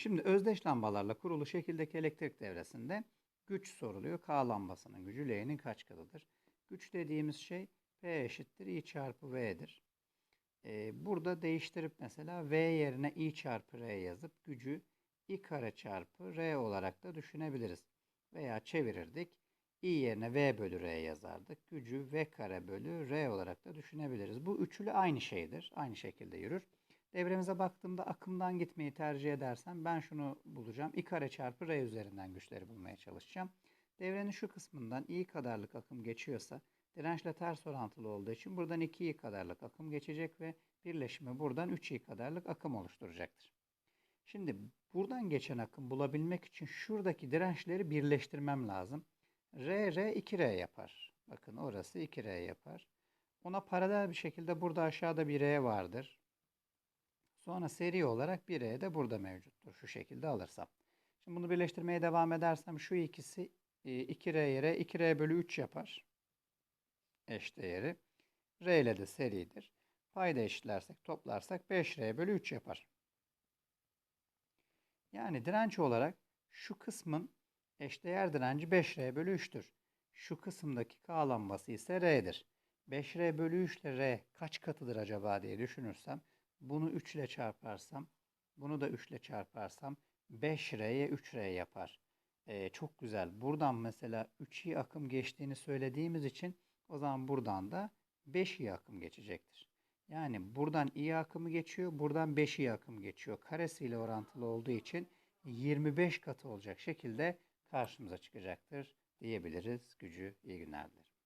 Şimdi özdeş lambalarla kurulu şekildeki elektrik devresinde güç soruluyor. K lambasının gücü L'nin kaç katıdır? Güç dediğimiz şey P eşittir I çarpı V'dir. Ee, burada değiştirip mesela V yerine I çarpı R yazıp gücü I kare çarpı R olarak da düşünebiliriz. Veya çevirirdik. I yerine V bölü R yazardık. Gücü V kare bölü R olarak da düşünebiliriz. Bu üçlü aynı şeydir. Aynı şekilde yürür. Devremize baktığımda akımdan gitmeyi tercih edersem ben şunu bulacağım. I kare çarpı R üzerinden güçleri bulmaya çalışacağım. Devrenin şu kısmından I kadarlık akım geçiyorsa dirençle ters orantılı olduğu için buradan 2i kadarlık akım geçecek ve birleşimi buradan 3i kadarlık akım oluşturacaktır. Şimdi buradan geçen akım bulabilmek için şuradaki dirençleri birleştirmem lazım. R, R 2R yapar. Bakın orası 2R yapar. Ona paralel bir şekilde burada aşağıda bir R vardır. Sonra seri olarak bir R de burada mevcuttur. Şu şekilde alırsam. Şimdi bunu birleştirmeye devam edersem şu ikisi 2R yere 2R bölü 3 yapar. Eş değeri. R ile de seridir. Payda eşitlersek toplarsak 5R bölü 3 yapar. Yani direnç olarak şu kısmın eşdeğer direnci 5R bölü 3'tür. Şu kısımdaki K lambası ise R'dir. 5R bölü 3 ile R kaç katıdır acaba diye düşünürsem bunu 3 ile çarparsam bunu da 3 ile çarparsam 5R'ye 3R yapar. Ee, çok güzel. Buradan mesela 3i akım geçtiğini söylediğimiz için o zaman buradan da 5i akım geçecektir. Yani buradan i akımı geçiyor, buradan 5i akım geçiyor. Karesiyle orantılı olduğu için 25 katı olacak şekilde karşımıza çıkacaktır diyebiliriz. Gücü iyi günler dilerim.